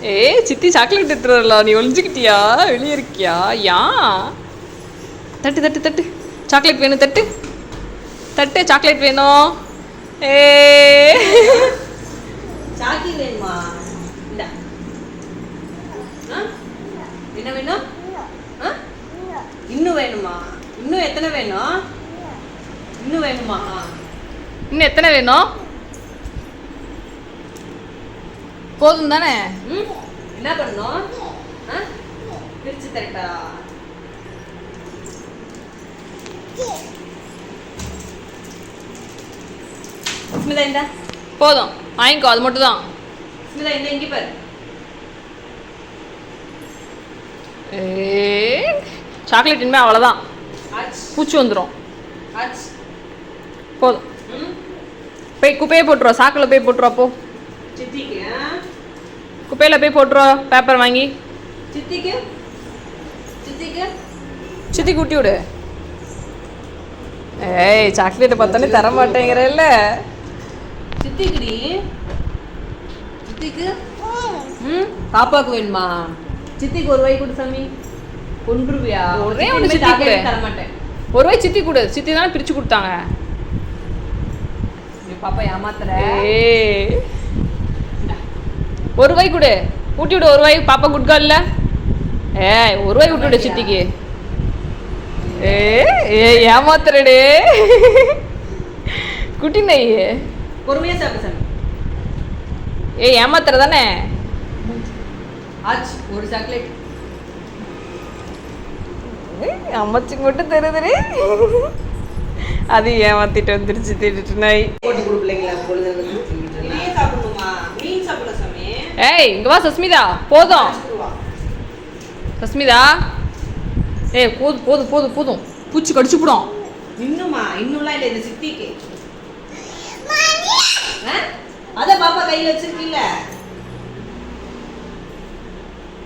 ஏய் சித்தி சாக்லேட் எடுத்துறல நீ ஒளிஞ்சுக்கிட்டியா? வெளியே இருக்கியா? யா. தட்டு தட்டு தட்டு. சாக்லேட் வேணும் தட்டு. தட்டு சாக்லேட் வேணும். ஏ. சாக்கி வேணுமா? என்ன வேணும்? இன்னும் வேணுமா? இன்னும் எத்தனை வேணும்? இன்னும் வேணுமா? இன்னும் எத்தனை வேணும்? போதும் தானே என்ன பண்ணணும்? ஆ? பிரிச்சு தரட்டா. ஸ்மிதா இந்த. போதும். வாங்கிக்கோ அது மட்டும் தான் ஸ்மிதா இந்த இங்கே பாரு. ஏ சாக்லேட் இனிமே அவ்வளோதான் பூச்சி வந்துடும் போதும். போய் குப்பையை போட்டுருவா சாக்கில் போய் போட்டுருவா போ? குப்பையில் போய் போட்டுருவா பேப்பர் வாங்கி. சித்திக்கு? சித்திக்கு? சித்தி கூட்டி விடு. ஏய் சாக்லேட்டை பார்த்தோன்னே தர மாட்டேங்கிறல்ல சித்திக்குடி? சித்திக்கு? ம்? பாப்பாவுக்கு வேணுமா? சித்திக்கு ஒரு வாய் கொடு சாமி. கொன்றுவியா? ஒரே சித்திக்கு. chocolate கொடு. தர மாட்டேன் ஒரு வாய் சித்தி கொடு. சித்தி தானே பிரித்து கொடுத்தாங்க. பாப்பா ஏமாத்துற. ஏய். ஒரு வாய் கொடு. ஊட்டி விடு ஒரு வாய் பாப்பா குட் இல்ல? ஏய் ஒரு வாய் விட்டு விடு சித்திக்கு. ஏ ஏ ஏமாத்துறடே. குட்டி நெய். பொறுமையா சாப்பிடு சாமி. ஏய் ஏமாத்துற தானே ஒரு சாக்லேட் அம்மாச்சி மட்டும் தருதுரே அது ஏமாத்திட்டு வந்துருச்சு திட்டு நாய். போட்டு பிள்ளைங்களா பொழுது நீயே சாப்பிடணுமா மீன் சாப்பிட சாமி ஏய் இங்க வா சஸ்மிதா. போதும். சஸ்மிதா. ஏய் போதும் போதும் போதும் போதும். பூச்சி கடிச்சு போடும். இன்னுமா? இன்னும்லாம் இல்லை இந்த சித்திக்கு. ஆ? அதான் பாப்பா கையில வச்சிருக்கீல்ல?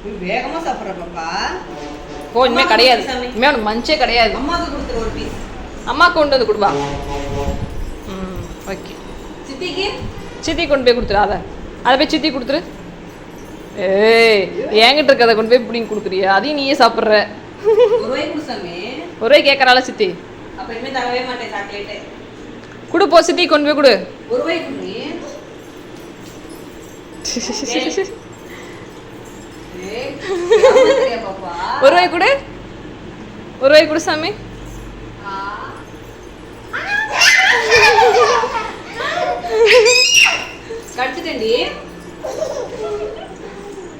நீ வேகமா சாப்பிடுற பாப்பா. ஓ இனிமே கிடையாது. இனிமே உனக்கு மஞ்சே கிடையாது. அம்மாவுக்கு கொடுத்துரு ஒரு பீஸ் அம்மா கொண்டு வந்து கொடுப்பா. ம் ஓகே. சித்திக்கு? சித்தி கொண்டு போய் கொடுத்துரு அதை. அதை போய் சித்தி கொடுத்துரு. ஏய் என்கிட்ட இருக்கிறத கொண்டு போய் பிடிங்கி கொடுக்குறியா அதையும் நீயே சாப்பிட்ற. ஒரு வாய் கேட்குறாள சித்தி. கொடு போ சித்தி கொண்டு போய் கொடு. ஒரு வாய் ரூபாய் கொடு. ஒரு ரூபாய் கொடு சாமி. கடிச்சிட்டேன்டி.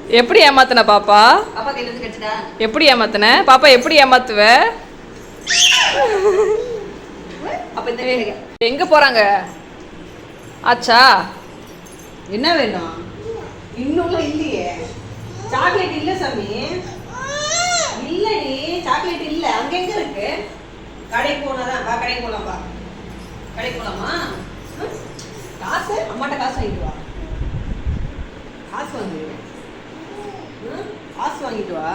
எப்படி ஏமாத்துன பாப்பா? எப்படி ஏமாத்துன? பாப்பா எப்படி ஏமாத்துவ? எங்க போறாங்க? ஆச்சா? என்ன வேணும்? இன்னும்லாம் இல்லையே. சாக்லேட் இல்ல சாமி. இல்லடி சாக்லேட் இல்ல. அங்க எங்க இருக்கு? கடைக்கு போனாதான். வா கடைக்கு போலாம் வா. கடைக்கு போலாமா? காசு? அம்மாட்ட காசு வாங்கிட்டு வா. காசு வாங்கிட்டு வா. ம்? காசு வாங்கிட்டு வா.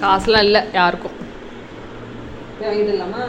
காசுலாம் இல்லை யாருக்கும். வாங்கிட்டு வரலாமா?